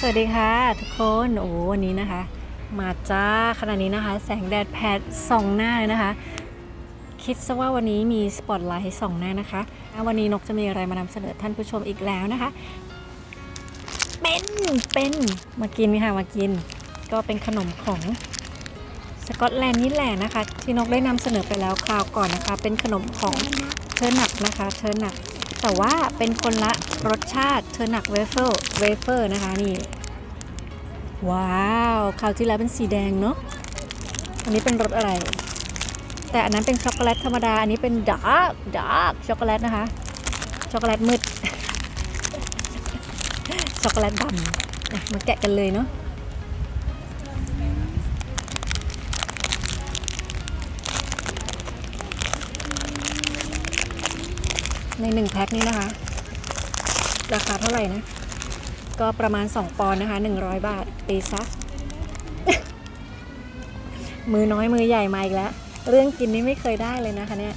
สวัสดีค่ะทุกคนโอ้วันนี้นะคะ มาจ้าขณะนี้นะคะ แสงแดดแผดส่องหน้าเลยนะคะ คิดซะว่าวันนี้มีสปอตไลท์ส่องหน้านะคะอะวันนี้นกจะมีอะไรมานำเสนอท่านผู้ชมอีกแล้วนะคะ เป็นเป็นมากินค่ะมากิน ก็เป็นขนมของสกอตแลนด์นี่แหละนะคะ ที่นกได้นำเสนอไปแล้วคราวก่อนนะคะ เป็นขนมของเทอร์นักนะคะเทอร์นัก แต่ว่าเป็นคนละรสชาติเทอร์นักเวเฟอร์เวเฟอร์นะคะนี่ ว้าวคราวที่แล้วเป็นสีแดงเนาะอันนี้เป็นรสอะไร แต่อันนั้นเป็นช็อกโกแลตธรรมดา อันนี้เป็นดาร์กดาร์กช็อกโกแลตนะคะ ช็อกโกแลตมืด ช็อกโกแลตดำมาแกะกันเลยเนาะ ในหนึ่งแพ็คนี้นะคะ ราคาเท่าไหร่นะ ก็ประมาณ 2 ปอนด์นะคะ 100 บาทตีซะมือน้อยมือใหญ่มาอีกแล้ว เรื่องกินนี่ไม่เคยได้เลยนะคะเนี่ย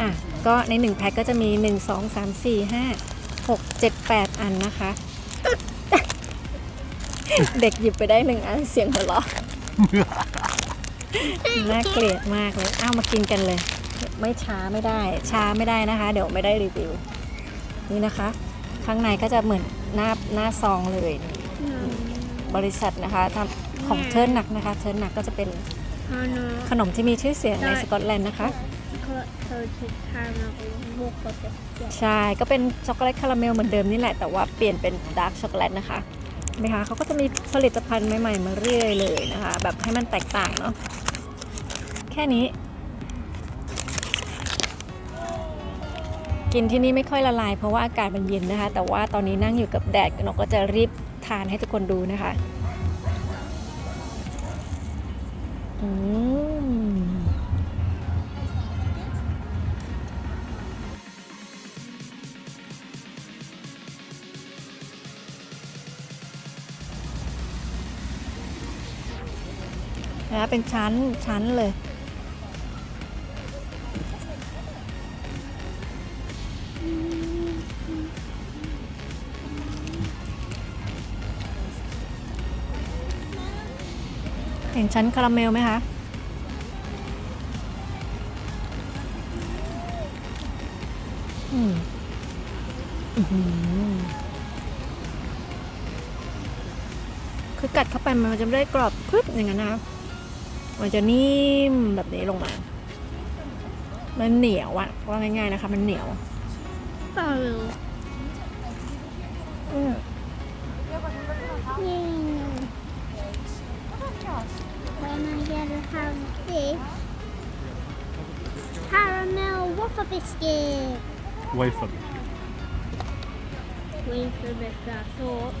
อะก็ใน 1 แพ็คก็จะมี 1 2 3 4 5 6 7 8 อันนะคะ เด็กหยิบไปได้หนึ่งอันเสียงหัวเราะน่าเกลียดมากเลย อ้าวมากินกันเลย ไม่ช้าไม่ได้ ช้าไม่ได้นะคะ เดี๋ยวไม่ได้รีวิว นี่นะคะ ข้างในก็จะเหมือนหน้าหน้าซองเลย บริษัทนะคะทำของเทิร์นหนักนะคะ เทิร์นหนักก็จะเป็นขนมที่มีชื่อเสียงในสกอตแลนด์นะคะใช่ก็เป็นช็อกโกแลตคาราเมลเหมือนเดิมนี่แหละ แต่ว่าเปลี่ยนเป็นดาร์กช็อกโกแลตนะคะนะคะเขาก็จะมีผลิตภัณฑ์ใหม่ๆมาเรื่อยเลยนะคะ แบบให้มันแตกต่างเนาะแค่นี้ กินที่นี่ไม่ค่อยละลายเพราะว่าอากาศมันเย็นนะคะ แต่ว่าตอนนี้นั่งอยู่กับแดดนกก็จะรีบทานให้ทุกคนดูนะคะอืมนะเป็นชั้นชั้นเลย เห็นชั้นคาราเมลไหมคะ อืมอื้อหือคือกัดเข้าไปมันจะไม่ได้กรอบพึบอย่างนั้นนะคะมันจะนิ่มแบบนี้ลงมา มันเหนียวอะว่าง่ายๆนะคะ มันเหนียวパルอืม have this caramel waffle biscuit wafer. wafer biscuit so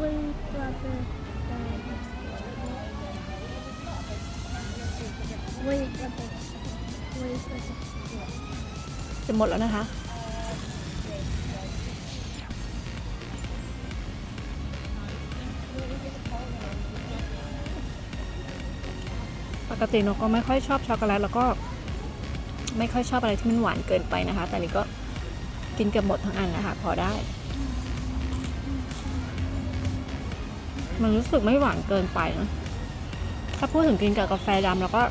wafer biscuit wafer biscuit wafer biscuit จะหมดแล้วนะคะ ปกตินกก็ไม่ค่อยชอบช็อกโกแลตแล้วก็ไม่ค่อยชอบอะไรที่มันหวานเกินไปนะคะ แต่นี่ก็กินเกือบหมดทั้งอันนะคะ พอได้ มันรู้สึกไม่หวานเกินไปนะ ถ้าพูดถึงกินกับกาแฟดำแล้วก็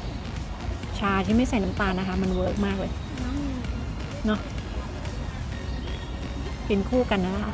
ชาที่ไม่ใส่น้ำตาลนะคะ มันเวิร์กมากเลยเนาะกินคู่กันนะคะ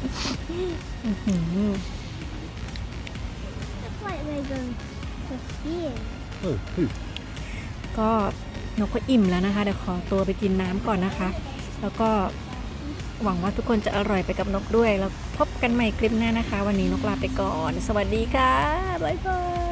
That's like they're going to skiing. ก็นกก็อิ่มแล้วนะคะ เดี๋ยวขอตัวไปกินน้ำก่อนนะคะ แล้วก็หวังว่าทุกคนจะอร่อยไปกับนกด้วย แล้วพบกันใหม่คลิปหน้านะคะ วันนี้นกลาไปก่อน สวัสดีค่ะ บ๊ายบาย